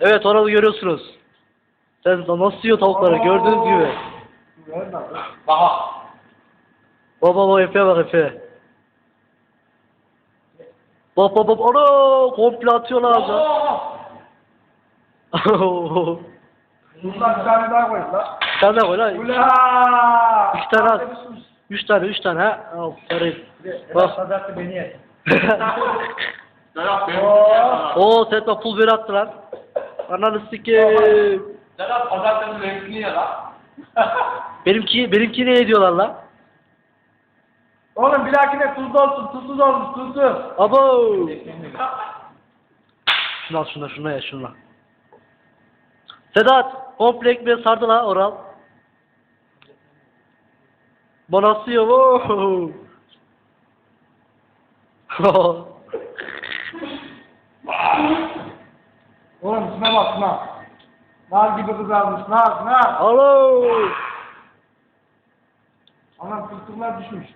Evet oralı görüyorsunuz. Sen nasıl yiyor tavukları gördüğünüz gibi. Bak. Baba baba Efe bak Efe. Bak bak bak ana komple atıyorlar ağzına. Bundan bir tane daha koyun lan. Bir tane daha koy lan. Ula! İki tane at. Üç tane üç tane ha. Aferin. Bak. Pazartesi beni ye. Serap benim Oo. Setma pul bir attı lan. Ananı sikeyim. Serap pazartesi benimkini ye lan. Benimki, benimki ne ediyorlar lan? Oğlum bir dahakine tuzlu olsun, tuzsuz olmuş, tuzlu. Abo. Şunu al şuna şuna ya şuna. Sedat komple ekmeği sardı lan Oral. Bana asıyor. Oğlum şuna bak şuna. Nar gibi kızarmış. Nar nar. Alo. Anam fıstıklar düşmüş.